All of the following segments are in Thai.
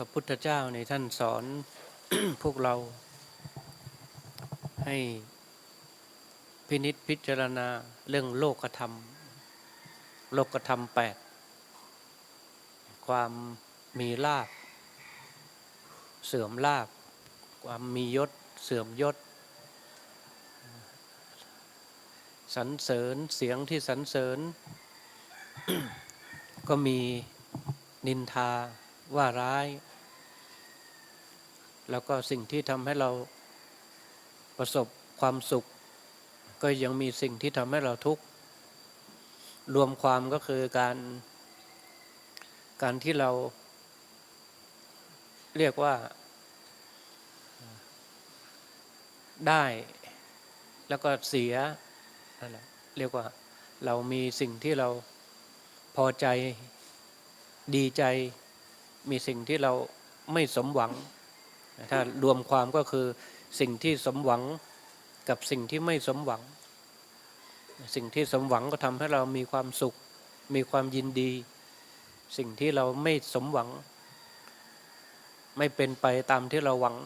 พระพุทธเจ้าในท่านสอนพวกเรา ให้พินิษพิจารณาเรื่องโลกธรรม โลกธรรมแปดความมีลาบ เสื่อมลาบ ความมียศ เสื่อมยศสรรเสริญเสียงที่สรรเสริญ ก็มีนินทา ว่าร้าย แล้วก็สิ่งที่ทำให้เราประสบความสุข ก็ยังมีสิ่งที่ทำให้เราทุกข์รวมความก็คือการการที่เราเรียกว่า ได้แล้วก็เสียนั่นแหละเรียกว่าเรามีสิ่งที่เราพอใจดีใจ มีสิ่งที่เราไม่สมหวัง ถ้ารวมความก็คือสิ่งที่สมหวังกับสิ่งที่ไม่สมหวัง สิ่งที่สมหวังก็ทำให้เรามีความสุข มีความยินดี สิ่งที่เราไม่สมหวัง ไม่เป็นไปตามที่เราหวัง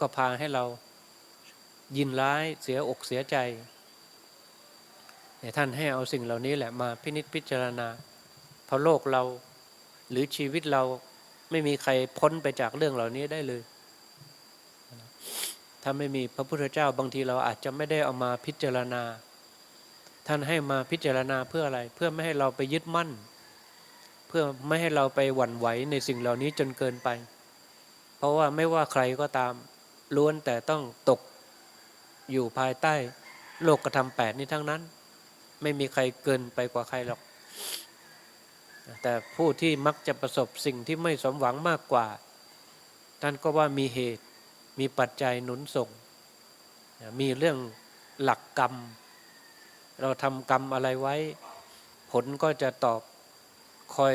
ก็พาให้เรายินร้ายเสียอกเสียใจแต่ท่านให้เอาสิ่งเหล่านี้แหละมาพินิจพิจารณาเพราะโลกเราหรือชีวิตเรา ไม่มีใครพ้นไปจากเรื่องเหล่านี้ได้เลย ถ้าไม่มีพระพุทธเจ้าบางทีเราอาจจะไม่ได้เอามาพิจารณา ท่านให้มาพิจารณาเพื่ออะไร เพื่อไม่ให้เราไปยึดมั่น เพื่อไม่ให้เราไปหวั่นไหวในสิ่งเหล่านี้จนเกินไป เพราะว่าไม่ว่าใครก็ตามล้วนแต่ต้องตกอยู่ภายใต้โลกกระทำแปดนี้ทั้งนั้น ไม่มีใครเกินไปกว่าใครหรอก แต่ผู้ที่มักจะประสบสิ่งที่ไม่สมหวังมากกว่า ท่านก็ว่ามีเหตุมีปัจจัยหนุนส่ง มีเรื่องหลักกรรม เราทำกรรมอะไรไว้ ผลก็จะตอบคอย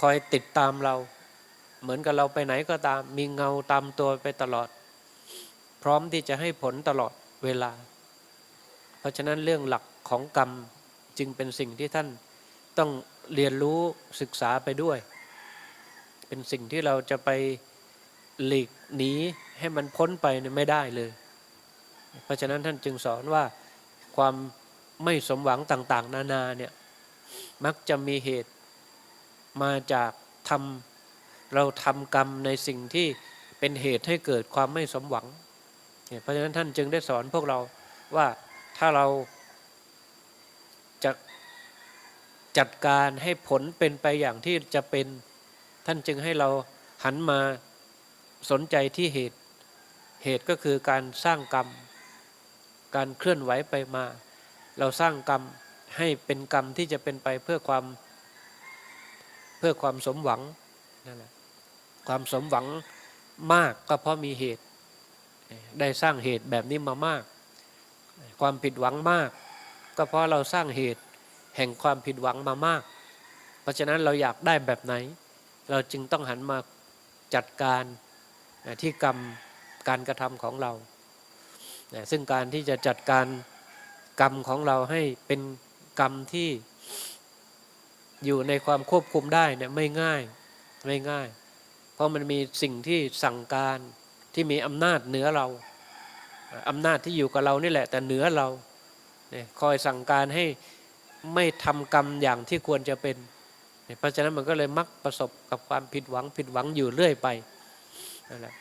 คอยติดตามเรา เหมือนกับเราไปไหนก็ตาม มีเงาตามตัวไปตลอด พร้อมที่จะให้ผลตลอดเวลา เพราะฉะนั้นเรื่องหลักของกรรมจึงเป็นสิ่งที่ท่านต้อง เรียนรู้ศึกษาไปด้วย เป็นสิ่งที่เราจะไปหลีกหนีให้มันพ้นไปนี่ไม่ได้เลย เพราะฉะนั้นท่านจึงสอนว่าความไม่สมหวังต่าง ๆ นานาเนี่ยมักจะมีเหตุมาจากทำเราทำกรรมในสิ่งที่เป็นเหตุให้เกิดความไม่สมหวัง เพราะฉะนั้นท่านจึงได้สอนพวกเราว่าถ้าเราจะ จัดการให้ผลเป็นไปอย่างที่จะเป็น ท่านจึงให้เราหันมาสนใจที่เหตุ เหตุก็คือการสร้างกรรม การเคลื่อนไหวไปมา เราสร้างกรรมให้เป็นกรรมที่จะเป็นไปเพื่อความเพื่อความสมหวังนั่นแหละความสมหวังมากก็เพราะมีเหตุ ได้สร้างเหตุแบบนี้มามาก ความผิดหวังมาก ก็เพราะเราสร้างเหตุ แห่งความผิดหวังมามาก เพราะฉะนั้นเราอยากได้แบบไหน เราจึงต้องหันมาจัดการที่กรรมการกระทำของเรา ซึ่งการที่จะจัดการกรรมของเราให้เป็นกรรมที่อยู่ในความควบคุมได้เนี่ยไม่ง่ายไม่ง่าย เพราะมันมีสิ่งที่สั่งการที่มีอำนาจเหนือเราอำนาจที่อยู่กับเรานี่แหละ แต่เหนือเราเนี่ยคอยสั่งการให้ ไม่ทำกรรมอย่างที่ควรจะเป็น เพราะฉะนั้นมันก็เลยมักประสบกับความผิดหวังผิดหวังอยู่เรื่อยไปนั่นแหละ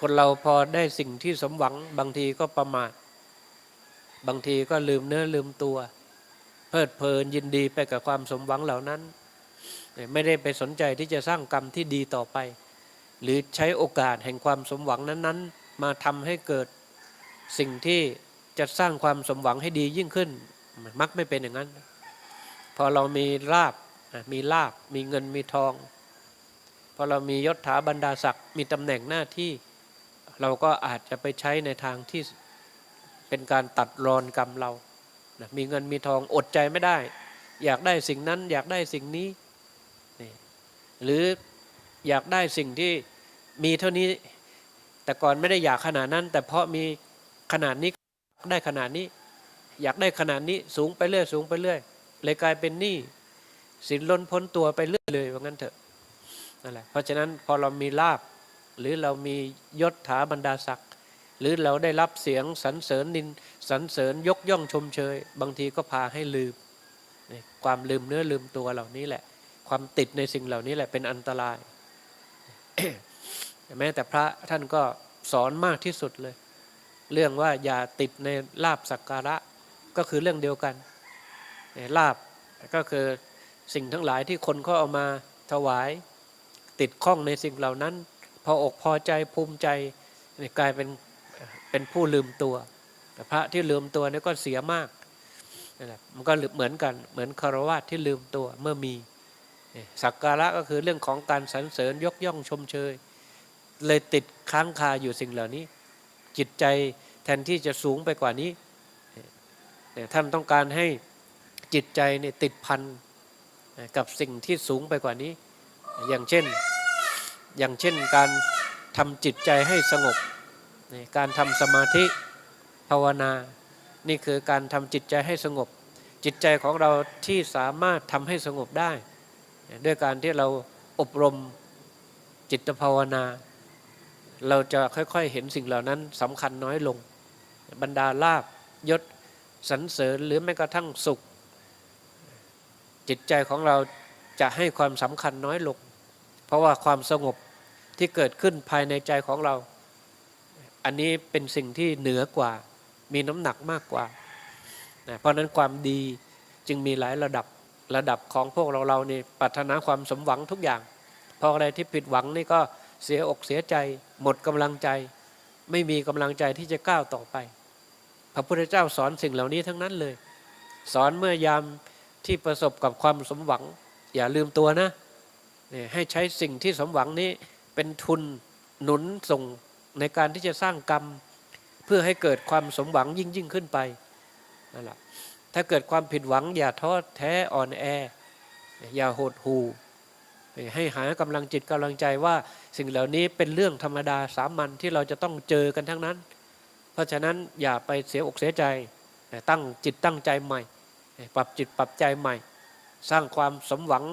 คนเราพอได้สิ่งที่สมหวัง บางทีก็ประมาทบางทีก็ลืมเนื้อลืมตัว เพลิดเพลินยินดีไปกับความสมหวังเหล่านั้น ไม่ได้ไปสนใจที่จะสร้างกรรมที่ดีต่อไป หรือใช้โอกาสแห่งความสมหวังนั้น ๆ มาทำให้เกิดสิ่งที่ จะสร้างความสมหวังให้ดียิ่งขึ้น มักไม่เป็นอย่างนั้น พอเรามีลาบมีลาบ มีเงินมีทอง พอเรามียศถาบรรดาศักดิ์มีตำแหน่งหน้าที่ เราก็อาจจะไปใช้ในทางที่เป็นการตัดรอนกรรมเรานะมีเงินมีทองอดใจไม่ได้ อยากได้สิ่งนั้นอยากได้สิ่งนี้นี่หรืออยากได้สิ่งที่มีเท่านี้ แต่ก่อนไม่ได้อยากขนาดนั้น แต่เพราะมีขนาดนี้ ได้ขนาดนี้ อยากได้ขนาดนี้สูงไปเรื่อยสูงไปเรื่อยเลยกลายเป็นหนี้ศีลล้นพ้นตัวไปเรื่อยเลยว่างั้นเถอะนั่นแหละเพราะฉะนั้นพอเรามีลาบ หรือเรามียศถาบรรดาศักดิ์หรือเราได้รับเสียงสรรเสริญนินสรรเสริญยกย่องชมเชย บางทีก็พาให้ลืมความลืมเนื้อลืมตัวเหล่านี้แหละ ความติดในสิ่งเหล่านี้แหละเป็นอันตรายแม้แต่พระท่านก็สอนมากที่สุดเลย เรื่องว่าอย่าติดในลาบสักการะก็คือเรื่องเดียวกันลาบก็คือสิ่งทั้งหลายที่คนเขาเอามาถวาย ติดข้องในสิ่งเหล่านั้น พออกพอใจภูมิใจกลายเป็นเป็นผู้ลืมตัวแต่พระที่ลืมตัวนี่ก็เสียมากนั่แหละมันก็เหมือนกันเหมือนคารวะที่ลืมตัวเมื่อมีสักการะก็คือเรื่องของการสรรเสริญยกย่องชมเชย เลยติดค้างคาอยู่สิ่งเหล่านี้ จิตใจแทนที่จะสูงไปกว่านี้ท่านต้องการให้จิตใจเนี่ยติดพันกับสิ่งที่สูงไปกว่านี้ อย่างเช่นอย่างเช่นการทำจิตใจให้สงบ การทำสมาธิภาวนา นี่คือการทำจิตใจให้สงบ จิตใจของเราที่สามารถทำให้สงบได้ ด้วยการที่เราอบรมจิตภาวนา เราจะค่อยๆเห็นสิ่งเหล่านั้นสำคัญน้อยลง บรรดาลาบยศสรรเสริญหรือแม้กระทั่งสุข จิตใจของเราจะให้ความสำคัญน้อยลง เพราะว่าความสงบที่เกิดขึ้นภายในใจของเรา อันนี้เป็นสิ่งที่เหนือกว่ามีน้ำหนักมากกว่า เพราะนั้นความดีจึงมีหลายระดับระดับของพวกเราเรานี่ปรารถนาความสมหวังทุกอย่าง พออะไรที่ผิดหวังนี่ก็ เสียอกเสียใจ หมดกำลังใจ ไม่มีกำลังใจที่จะก้าวต่อไป พระพุทธเจ้าสอนสิ่งเหล่านี้ทั้งนั้นเลย สอนเมื่อยามที่ประสบกับความสมหวัง อย่าลืมตัวนะให้ใช้สิ่งที่สมหวังนี้เป็นทุนหนุนส่งในการที่จะสร้างกรรม เพื่อให้เกิดความสมหวังยิ่งยิ่งขึ้นไปนั่นแหละถ้าเกิดความผิดหวังอย่าท้อแท้อ่อนแอ อย่าโหดหู่ ให้หากำลังจิตกำลังใจว่าสิ่งเหล่านี้เป็นเรื่องธรรมดาสามัญที่เราจะต้องเจอกันทั้งนั้น เพราะฉะนั้นอย่าไปเสียอกเสียใจตั้งจิตตั้งใจใหม่ ปรับจิตปรับใจใหม่ สร้างความสมหวัง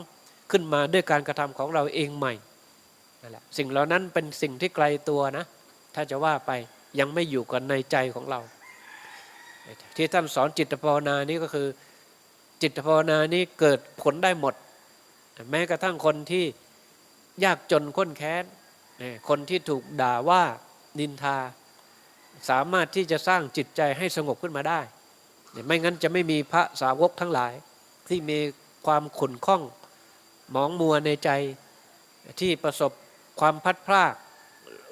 ขึ้นมาด้วยการกระทำของเราเองใหม่นั่นแหละสิ่งเหล่านั้นเป็นสิ่งที่ไกลตัวนะ ถ้าจะว่าไปยังไม่อยู่กันในใจของเรา ที่ท่านสอนจิตภาวนานี้ก็คือ จิตภาวนานี้เกิดผลได้หมด แม้กระทั่งคนที่ยากจนข้นแค้นคนที่ถูกด่าว่านินทา สามารถที่จะสร้างจิตใจให้สงบขึ้นมาได้ ไม่งั้นจะไม่มีพระสาวกทั้งหลาย ที่มีความขุ่นข้องหมองมัวในใจที่ประสบความพัดพลาก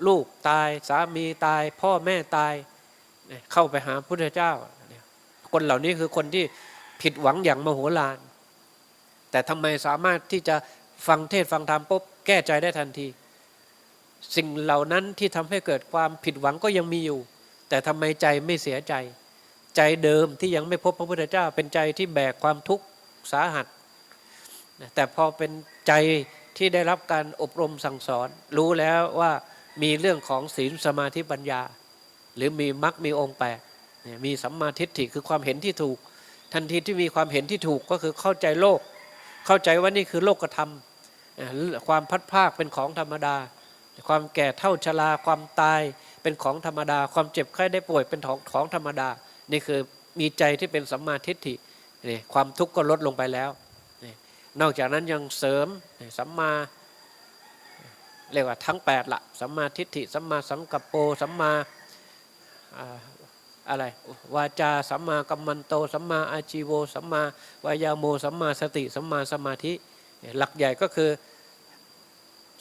ลูกตายสามีตาย พ่อแม่ตายเข้าไปหาพุทธเจ้า คนเหล่านี้คือคนที่ผิดหวังอย่างมโหฬาร แต่ทำไมสามารถที่จะฟังเทศฟังธรรมปุ๊บแก้ใจได้ทันที สิ่งเหล่านั้นที่ทำให้เกิดความผิดหวังก็ยังมีอยู่ แต่ทำไมใจไม่เสียใจ ใจเดิมที่ยังไม่พบพระพุทธเจ้า เป็นใจที่แบกความทุกข์สาหัส แต่พอเป็นใจที่ได้รับการอบรมสั่งสอน รู้แล้วว่ามีเรื่องของศีลสมาธิปัญญา หรือมีมรรคมีองค์แปดมีสัมมาทิฏฐิคือความเห็นที่ถูก ทันทีที่มีความเห็นที่ถูกก็คือเข้าใจโลก เข้าใจว่านี่คือโลกธรรม ความพัดภาคเป็นของธรรมดา ความแก่เท่าชราความตายเป็นของธรรมดา ความเจ็บไข้ได้ป่วยเป็นของของธรรมดา นี่คือมีใจที่เป็นสัมมาทิฏฐินี่ความทุกข์ก็ลดลงไปแล้ว นอกจากนั้นยังเสริมสัมมาเรียกว่าทั้ง8ละสัมมาทิฏฐิสัมมาสังกัปโปสัมมา อะไรวาจาสัมมากัมมันโตสัมมาอาชีโวสัมมาวายาโมสัมมาสติสัมมาสมาธิ หลักใหญ่ก็คือ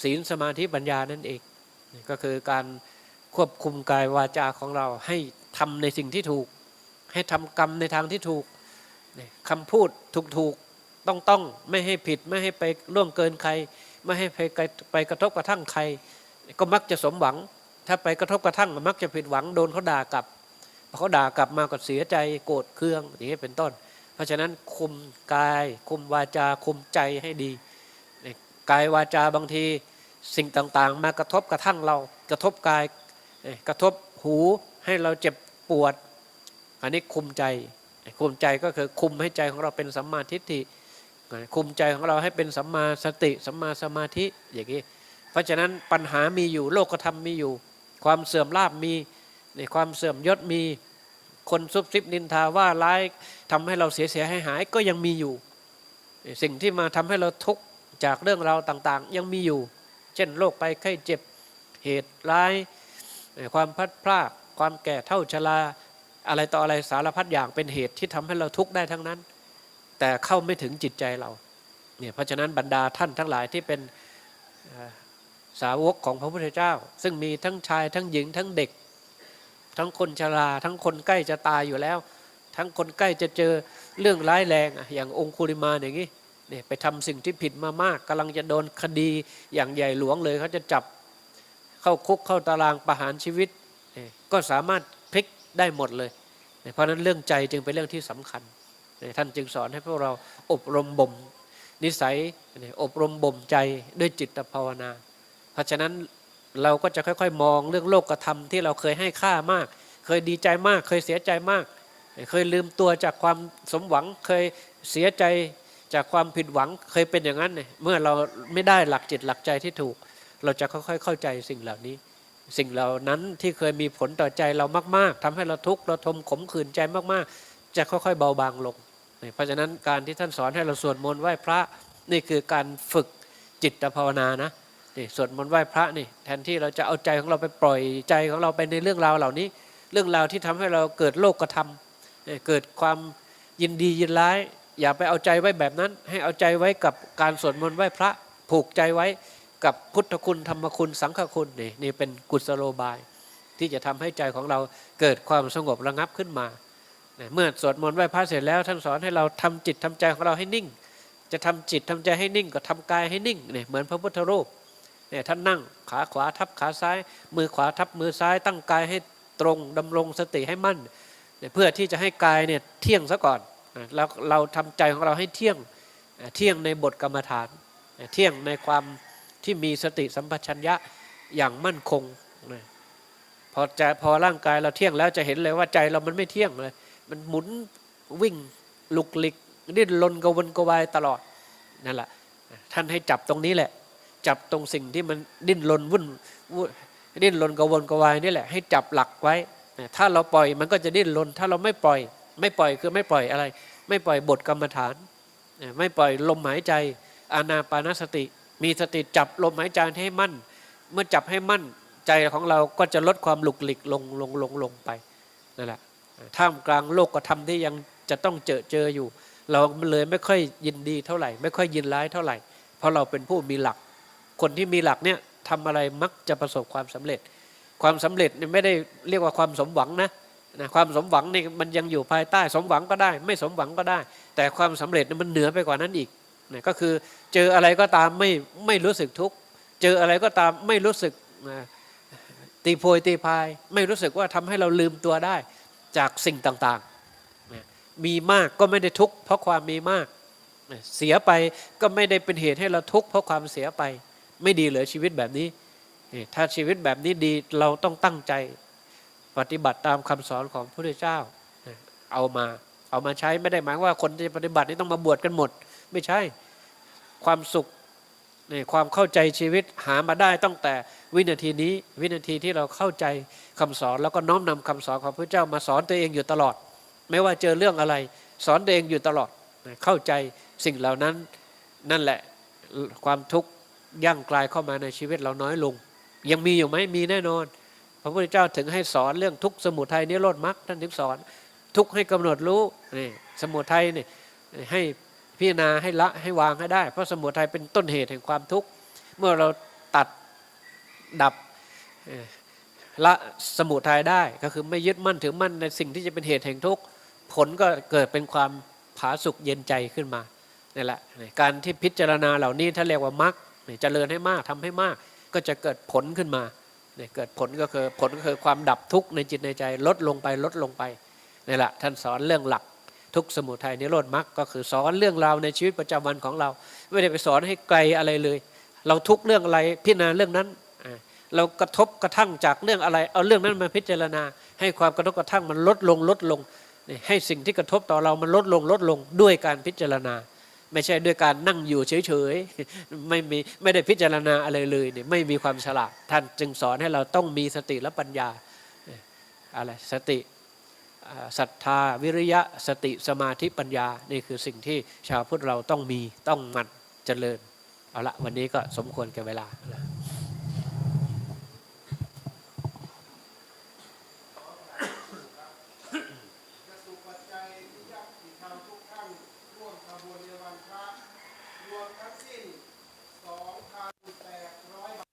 ศีลสมาธิปัญญานั่นเองก็คือการควบคุมกายวาจาของเราให้ทำในสิ่งที่ถูก ให้ทำกรรมในทางที่ถูกคำพูดถูกๆต้องต้องไม่ให้ผิดไม่ให้ไปล่วงเกินใคร ไม่ให้ไปไปกระทบกระทั่งใคร ก็มักจะสมหวัง ถ้าไปกระทบกระทั่งมักจะผิดหวังโดนเขาด่ากลับ เขาด่ากลับมาก็เสียใจโกรธเคืองอย่างนี้เป็นต้น เพราะฉะนั้นคุมกาย คุมวาจาคุมใจให้ดีกายวาจาบางทีสิ่งต่างๆ มากระทบกระทั่งเรากระทบกายกระทบหูให้เราเจ็บปวด อันนี้คุมใจคุมใจก็คือคุมให้ใจของเราเป็นสัมมาทิฏฐิคุมใจของเราให้เป็นสัมมาสติสัมมาสมาธิอย่างนี้เพราะฉะนั้นปัญหามีอยู่โลกธรรมมีอยู่ ความเสื่อมลาบมี นความเสื่อมยศมีคนซุบซิบนินทาว่าร้ายทำให้เราเสียเสียหายหายก็ยังมีอยู่ สิ่งที่มาทำให้เราทุกข์จากเรื่องราวต่าง ๆ ยังมีอยู่ เช่นโรคไปไข้เจ็บเหตุร้าย ความพัดพรากความแก่เท่าชราอะไรต่ออะไรสารพัดอย่างเป็นเหตุที่ทำให้เราทุกข์ได้ทั้งนั้น แต่เข้าไม่ถึงจิตใจเราเนี่ยเพราะฉะนั้นบรรดาท่านทั้งหลายที่เป็นสาวกของพระพุทธเจ้า ซึ่งมีทั้งชายทั้งหญิงทั้งเด็ก ทั้งคนชรา ทั้งคนใกล้จะตายอยู่แล้ว ทั้งคนใกล้จะเจอเรื่องร้ายแรงอย่างองคุลิมาอย่างนี้เนี่ยไปทำสิ่งที่ผิดมามากกำลังจะโดนคดีอย่างใหญ่หลวงเลยเขาจะจับเข้าคุกเข้าตารางประหารชีวิต ก็สามารถพลิกได้หมดเลย เพราะนั้นเรื่องใจจึงเป็นเรื่องที่สำคัญ ท่านจึงสอนให้พวกเราอบรมบ่มนิสัยอบรมบ่มใจด้วยจิตภาวนา เพราะฉะนั้น เราก็จะค่อย ๆ มองเรื่องโลกธรรมที่เราเคยให้ค่ามาก เคยดีใจมาก เคยเสียใจมาก เคยลืมตัวจากความสมหวัง เคยเสียใจจากความผิดหวัง เคยเป็นอย่างนั้นเนี่ยเมื่อเราไม่ได้หลักจิตหลักใจที่ถูก เราจะค่อยๆ เข้าใจสิ่งเหล่านี้ สิ่งเหล่านั้นที่เคยมีผลต่อใจเรามาก ๆทำให้เราทุกข์เราทมขมขื่นใจมากๆ จะค่อยๆ เบาบางลง เพราะฉะนั้นการที่ท่านสอนให้เราสวดมนต์ไหว้พระนี่คือการฝึกจิตภาวนานะ นี่สวดมนต์ไหว้พระนี่แทนที่เราจะเอาใจของเราไปปล่อยใจของเราไปในเรื่องราวเหล่านี้ เรื่องราวที่ทำให้เราเกิดโลกกระทำเกิดความยินดียินร้าย อย่าไปเอาใจไว้แบบนั้น ให้เอาใจไว้กับการสวดมนต์ไหว้พระผูกใจไว้กับพุทธคุณธรรมคุณสังฆคุณนี่นี่เป็นกุศโลบาย ที่จะทำให้ใจของเราเกิดความสงบระงับขึ้นมา เมื่อสวดมนต์ไหว้พระเสร็จแล้ว ท่านสอนให้เราทำจิตทำใจของเราให้นิ่ง จะทำจิตทำใจให้นิ่งก็ทำกายให้นิ่งเนี่ยเหมือนพระพุทธรูป เนี่ยท่านนั่งขาขวาทับขาซ้าย มือขวาทับมือซ้าย ตั้งกายให้ตรงดำรงสติให้มั่นเพื่อที่จะให้กายเนี่ยเที่ยงซะก่อนแล้วเราทำใจของเราให้เที่ยงเที่ยงในบทกรรมฐาน เที่ยงในความที่มีสติสัมปชัญญะอย่างมั่นคงพอจะพอร่างกายเราเที่ยงแล้วจะเห็นเลยว่าใจเรามันไม่เที่ยงเลย มันหมุนวิ่งลุกลิกดิ้นรนกวนกวายตลอดนั่นแหละท่านให้จับตรงนี้แหละ จับตรงสิ่งที่มันดิ้นรนวุ่นดิ้นรนกวนกวายนี่แหละให้จับหลักไว้ ถ้าเราปล่อยมันก็จะดิ้นรนถ้าเราไม่ปล่อย ไม่ปล่อยคือไม่ปล่อยอะไร ไม่ปล่อยบทกรรมฐาน ไม่ปล่อยลมหายใจอานาปานสติ มีสติจับลมหายใจให้มั่น เมื่อจับให้มั่นใจของเราก็จะลดความหลุกหลิกลงลงลงลงไปนั่นแหละท่ามกลางโลกกระทำที่ยังจะต้องเจอเจออยู่ เราเลยไม่ค่อยยินดีเท่าไหร่ ไม่ค่อยยินร้ายเท่าไหร่ เพราะเราเป็นผู้มีหลัก คนที่มีหลักเนี่ยทำอะไรมักจะประสบความสำเร็จ ความสำเร็จไม่ได้เรียกว่าความสมหวังนะนะความสมหวังนี่มันยังอยู่ภายใต้สมหวังก็ได้ ไม่สมหวังก็ได้ แต่ความสำเร็จมันเหนือไปกว่านั้นอีกนะก็คือเจออะไรก็ตามไม่ไม่รู้สึกทุกข์เจออะไรก็ตามไม่รู้สึกตีโพยตีพาย ไม่รู้สึกว่าทำให้เราลืมตัวได้จากสิ่งต่างๆ มีมากก็ไม่ได้ทุกข์เพราะความมีมาก เสียไปก็ไม่ได้เป็นเหตุให้เราทุกข์เพราะความเสียไป ไม่ดีเลยชีวิตแบบนี้ถ้าชีวิตแบบนี้ดีเราต้องตั้งใจปฏิบัติตามคำสอนของพระพุทธเจ้า เอามาเอามาใช้ไม่ได้หมายว่าคนที่ปฏิบัตินี่ต้องมาบวชกันหมด ไม่ใช่ความสุขนี่ความเข้าใจชีวิตหามาได้ตั้งแต่วินาทีนี้วินาทีที่เราเข้าใจคำสอนแล้วก็น้อมนำคำสอนของพระเจ้ามาสอนตัวเองอยู่ตลอด ไม่ว่าเจอเรื่องอะไร สอนตัวเองอยู่ตลอดเข้าใจสิ่งเหล่านั้นนั่นแหละความทุกข์ ย่างกลายเข้ามาในชีวิตเราน้อยลง ยังมีอยู่ไหมมีแน่นอน พระพุทธเจ้าถึงให้สอนเรื่องทุกข์สมุทัยนิโรธมรรคท่านถึงสอน ทุกให้กำหนดรู้นี่สมุทัยนี่ให้พิจารณาให้ละให้วางให้ได้ เพราะสมุทัยเป็นต้นเหตุแห่งความทุกข์เมื่อเราตัดดับละสมุทัยได้ก็คือไม่ยึดมั่นถือมั่นในสิ่งที่จะเป็นเหตุแห่งทุกข์ผลก็เกิดเป็นความผาสุกเย็นใจขึ้นมานี่แหละการที่พิจารณาเหล่านี้ถ้าเรียกว่ามรรค เจริญให้มากทำให้มาก ก็จะเกิดผลขึ้นมาเนี่ยเกิดผลก็คือผลก็คือความดับทุกข์ในจิตในใจลดลงไปลดลงไปนี่แหละท่านสอนเรื่องหลักทุกสมุทัยนิโรธมรรคก็คือสอนเรื่องราวในชีวิตประจำวันของเรา ไม่ได้ไปสอนให้ไกลอะไรเลย เราทุกเรื่องอะไรพิจารณาเรื่องนั้น เรากระทบกระทั่งจากเรื่องอะไร เอาเรื่องนั้นมาพิจารณา ให้ความกระทบกระทั่งมันลดลงลดลงให้สิ่งที่กระทบต่อเรามันลดลงลดลงด้วยการพิจารณา ไม่ใช่ด้วยการนั่งอยู่เฉยๆไม่มีไม่ได้พิจารณาอะไรเลยเนี่ยไม่มีความฉลาดท่านจึงสอนให้เราต้องมีสติและปัญญาอะไรสติศรัทธาวิริยะสติสมาธิปัญญา นี่คือสิ่งที่ชาวพุทธเราต้องมีต้องมันเจริญ เอาละวันนี้ก็สมควรแก่เวลา กระสุปัจจัยที่ยักษ์ที่ทำทุกท่านร่วมขบวนในวันพระรวมทั้งสิ้น 2,800 บาท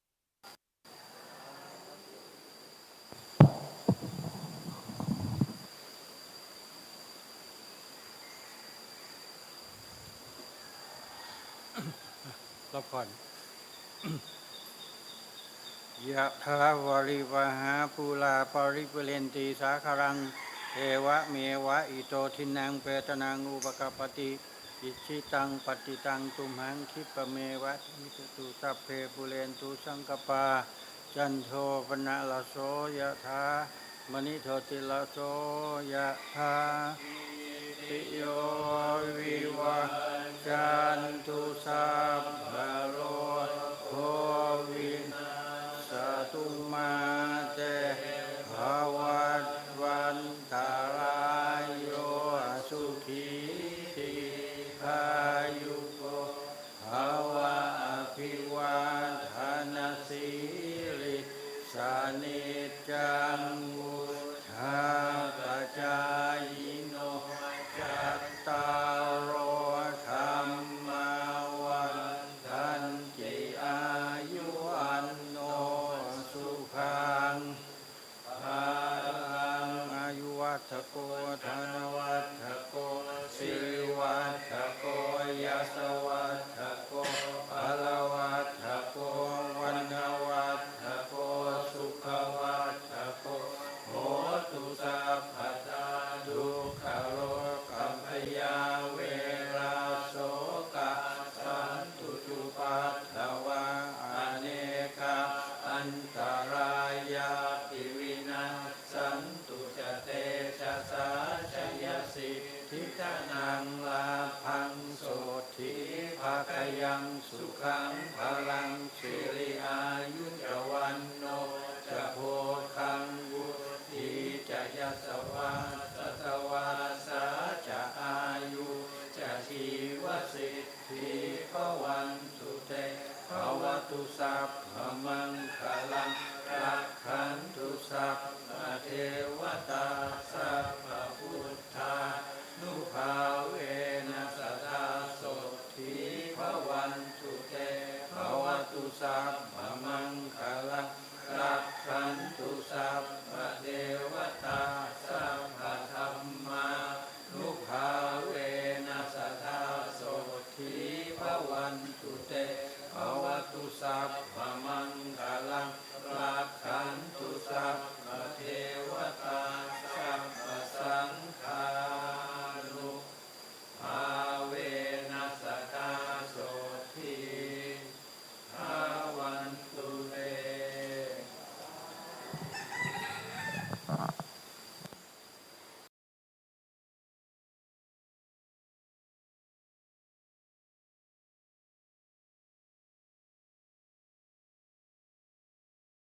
รับผ่อน ยะทาวริวหาปูลาปริปุเรนตีสาคารังเอวะเมวะอิโตทินังเปตนังอุปกปปติ อิชิตังปฏิตังตุมหังคิปเมวะทิจตุสัพเพปุเรนตุสังกปา จันโทปนะละโสยะทามณิโทติละโสยะทาติโยวิวัจจันตุสัพพะโร วันตุเตภวตุสัพพมังคลังรักขันตุสัพพเท